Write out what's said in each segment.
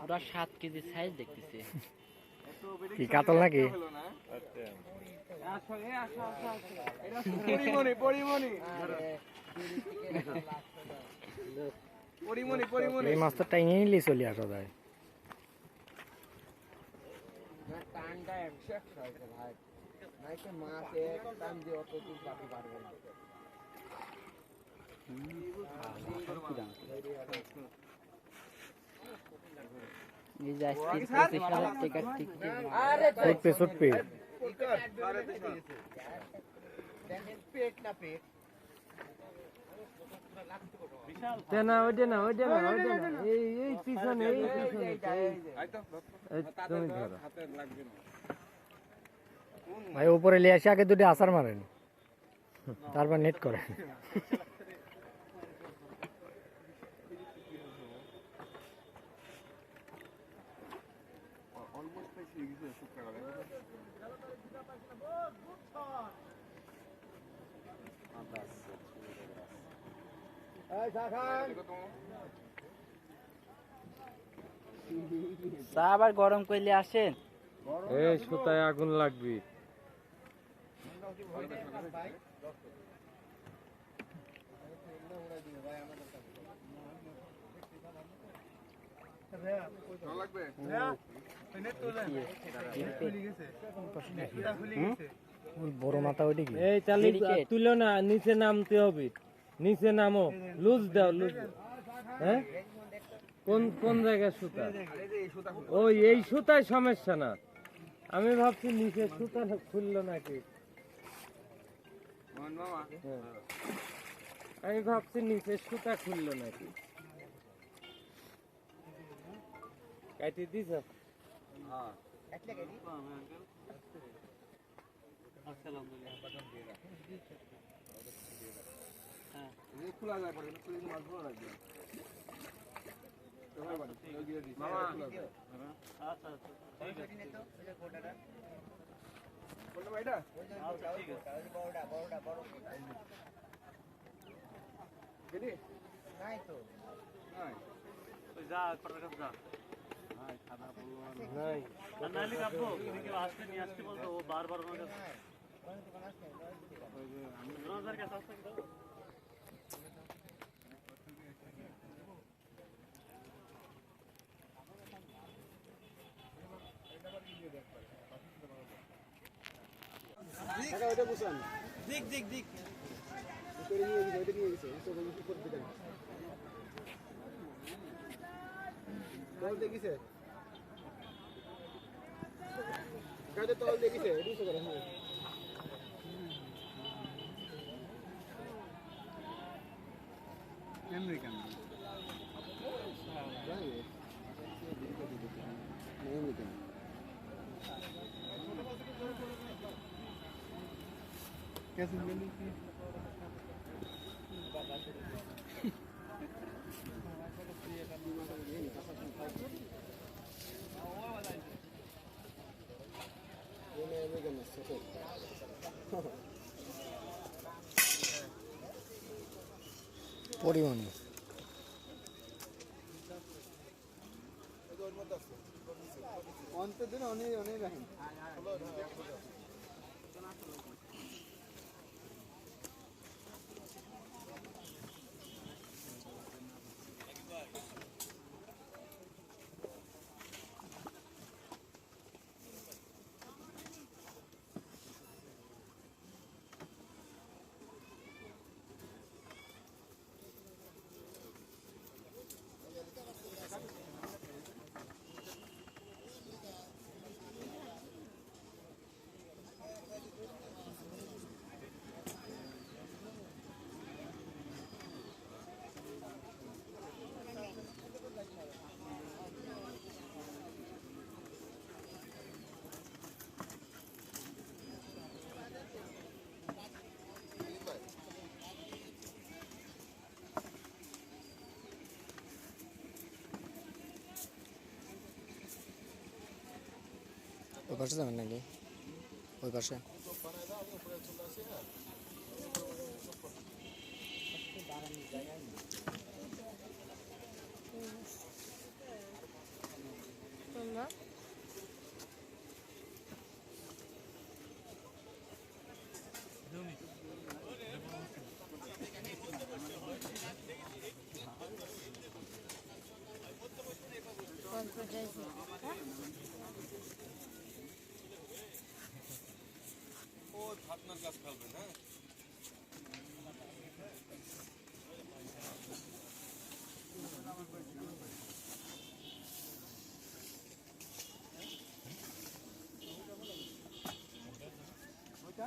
পুরা সাত KG size দেখতেছি। কি কাতল নাকি? এই মাছটা টাইনে নিলে চলে আসা যায়। টানটা একশো একশো হয়েছে ভাই। নাইকে মাছের টান দিয়ে অত দূর পাঠি পারবে না এই যে আজকে পঁচিশ হাজার টাকার টিকিট ছুটপে ছুটপে পেট না পেট না ওইটা না ওইটা না ওইটা না এই এই পিছনে এই পিছনে এই তুমি ধরো ভাই উপরে লিয়ে আসে আগে দুটো আসার মারেন। তারপর নেট করে চা আবার গরম করলে আসেন। এই সুতায় আগুন লাগবে। এই চালি তুলো না নিচে নামতে হবে নিচে নামো লুজ দাও লুজ হ্যাঁ কোন কোন জায়গায় সুতা ওই, এই সুতায় সমস্যা না আমি ভাবছি নিচে সুতা খুললো নাকি। আমি ভাবছি নিচে সুতা খুললো নাকি কাটি বারবার ওনার কাছে রোজগার কাছে আসতে দিছ নাই তো নাই তল দেখিছে? গাড়ি তল দেখিছে? এদিকে করে হ্যাঁ পরিমাণে ওই পাশে যাবেন নাকি? ওই পাশে। তোমরা? Confidence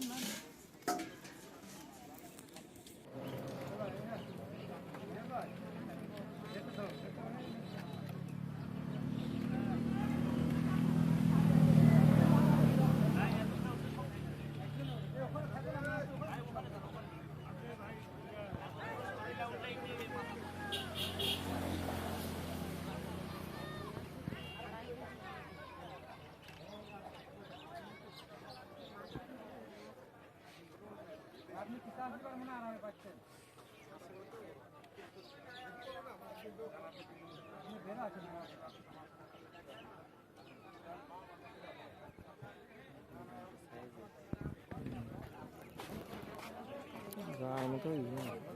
gun, man. আপনি কি চাষ করবেন আরামে পাচ্ছেন বেড়া আছেন Vamos, tô indo.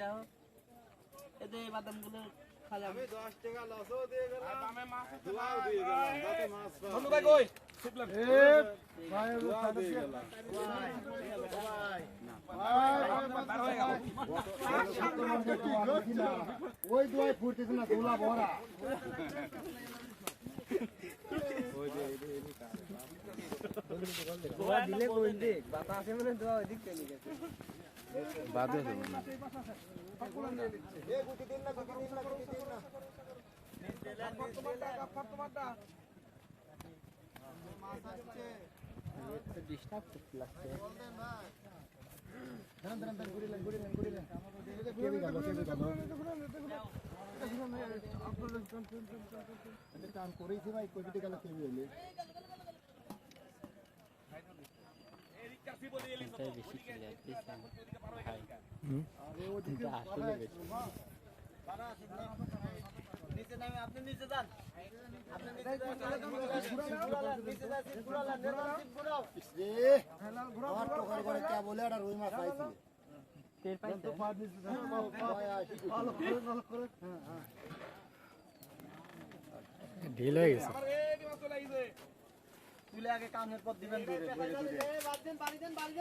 দাও। এতে এই বাদামগুলো খালাম আমি 10 টাকা লসও দিয়ে গেলাম দামে মাছ দুয়াও দিয়ে গেলাম যাতে মাছ পাও ধন্যবাদ ভাই কই? শিবলাম এ ভাই দুয়াও দিয়ে গেলাম ভাই ওই দুয়াই ফুটতেছে না গোলা ভরা ওই যে এই দিকে দিলে কোন দিক? বাতাসে মনে দোয়া ওই দিক চলে গেছে। বাদে হবে না। ডিস্টার্ব করতে লাগছে ধরেন ধরেন ধরেন ঘুরিলেন ঘুরিলেন ঘুরিলেন কেবি গেল কেবি গেল আপনার টান করেছি ভাই কবিটি গেল কেবি হইলে একটা রুই মাছ পাইছে। ঢিল হয়ে গেছে। তুলে আগে কানের পর দিবেন দূরে দূরে দূরে বাদ দেন বাড়ি দেন। বাড়ি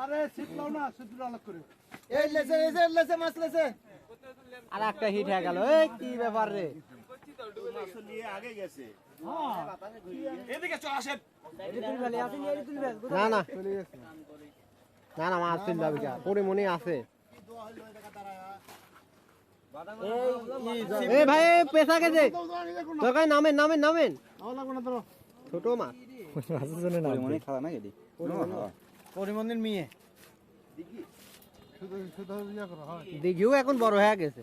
আরে সিপলাও না সিদ্ধুর আলাপ করে। এই লেসে এই লেসে মাছ লেসে আর একটা হিট হয়ে গেল। এই কি ব্যাপার রে? না না। না না মাছ তুলতে হবে পরিমণি আছে। এই ভাই পেশা গেছে। দরকার নামেন নামেন নামেন। ছোট মাছ মাছের জন্য মেয়ে। দিঘিও এখন বড় হয়ে গেছে।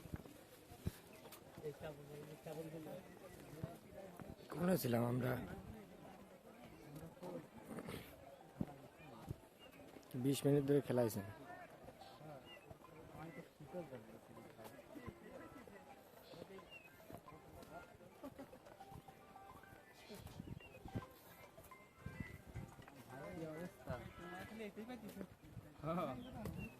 কোনে ছিলাম আমরা বিশ মিনিট ধরে খেলাইছেন প্লাস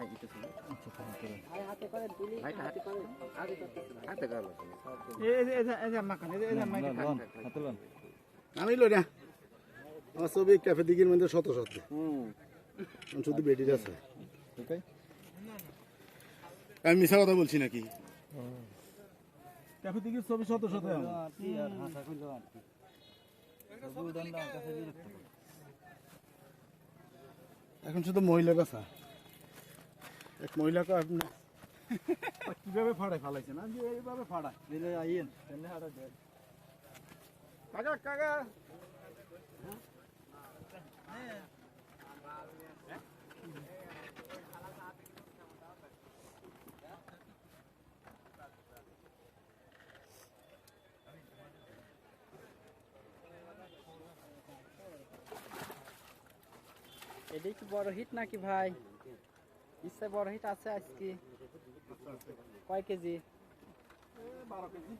ভাই এটা ছিল ভাই হাতে করে হাতে গেল আমি লই না আমার ছবি ক্যাফে দিকের মধ্যে শত শত আমার শুধু বেটির আছে আমি মিশা কথা বলছি নাকি ক্যাফে দিকের ছবি শত শত এখন শুধু মহিলা কথা এক মহিলাকে আপনি কীভাবে ফাড়ায় ফালাইছেন আমি যে এইভাবে ফাড়ায় দিলে আইয়েন তাহলে হারা দেয় কাকা কাকা এটাই কি বড় হিট নাকি ভাই ইচ্ছা বড় হিট আছে আজকে। কয় কেজি? বারো কেজি।